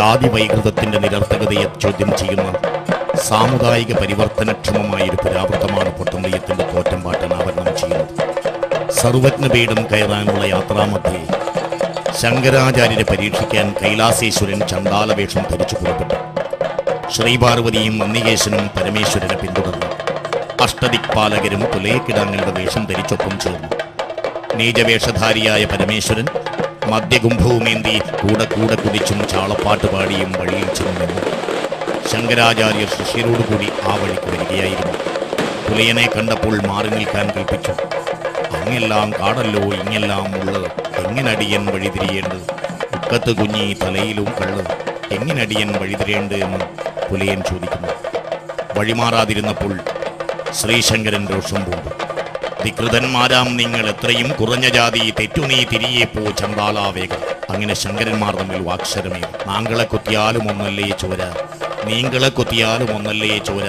ജാതി വൈകൃതത്തിന്റെ നിരർത്ഥകതയെ ചോദ്യം ചെയ്യുന്ന സാമുദായിക പരിവർത്തനക്ഷമമായ ഒരു പുരാവൃത്തമാണ് പൊട്ടന്തയ്യത്തിന്റെ തോറ്റമ്പാട്ട് അനാവരണം ചെയ്യുന്നത്. സർവജ്ഞപീഠം കയറാനുള്ള യാത്രാമധ്യേ ശങ്കരാചാര്യരെ പരീക്ഷിക്കാൻ കൈലാസേശ്വരൻ ചണ്ടാലവേഷം ധരിച്ചു പുറപ്പെട്ടു. ശ്രീപാർവതിയും നന്ദികേശനും പരമേശ്വരനെ പിന്തുടർന്നു. അഷ്ടദിക്പാലകരും പുലയക്കിടാങ്ങളുടെ വേഷം ധരിച്ചൊപ്പം ചേർന്നു. നീചവേഷധാരിയായ പരമേശ്വരൻ മദ്യകുംഭവുമേന്തി കൂടെ കൂടെ കുതിച്ചും ചാളപ്പാട്ട് പാടിയും വഴിയിൽ ചെന്നു ശങ്കരാചാര്യർ ശിഷ്യരോടുകൂടി ആ വഴിക്ക് വരികയായിരുന്നു. പുലയനെ കണ്ടപ്പോൾ മാറി നിൽക്കാൻ കൽപ്പിച്ചു. അങ്ങെല്ലാം കാടല്ലോ ഇങ്ങെല്ലാം ഉള്ളത്. എങ്ങനടിയൻ വഴിതിരിയേണ്ടത് ഉക്കത്ത് കുഞ്ഞി തലയിലും കള്ള്. എങ്ങനടിയൻ വഴിതിരിയേണ്ടത് എന്ന് പുലയൻ ചോദിക്കുന്നു. വഴിമാറാതിരുന്നപ്പോൾ ശ്രീശങ്കരൻ രോഷം പൂണ്ടു. വികൃതന്മാരാം നിങ്ങൾ എത്രയും കുറഞ്ഞ ജാതി തെറ്റു നീ തിരിയെ പോ ചമ്പാലാവേഗം അങ്ങനെ ശങ്കരന്മാർ തമ്മിൽ വാക്സരമേ. നാങ്കളെ കൊത്തിയാലും ഒന്നല്ലേ ചോര? നീങ്കളെ കൊത്തിയാലും ഒന്നല്ലേ ചോര?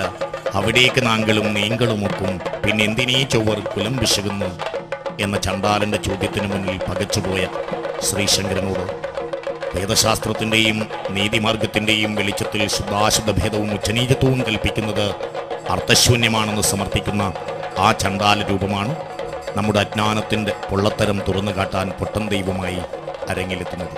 അവിടേക്ക് നാങ്കളും നീങ്കളുമൊക്കും. പിന്നെ എന്തിനീ ചൊവ്വർ കുലം വിശകുന്നു? എന്ന ചണ്ടാലന്റെ ചോദ്യത്തിന് മുന്നിൽ പകച്ചുപോയ ശ്രീശങ്കരനോട് വേദശാസ്ത്രത്തിന്റെയും നീതിമാർഗത്തിന്റെയും വെളിച്ചത്തിൽ ശുദ്ധാശുദ്ധ ഭേദവും ഉച്ചനീചത്വവും കൽപ്പിക്കുന്നത് അർത്ഥശൂന്യമാണെന്ന് സമർത്ഥിക്കുന്ന ആ ചണ്ടാല രൂപമാണ് നമ്മുടെ അജ്ഞാനത്തിന്റെ പൊള്ളത്തരം തുറന്നു കാട്ടാൻ പൊട്ടൻ ദൈവമായി അരങ്ങിലെത്തുന്നത്.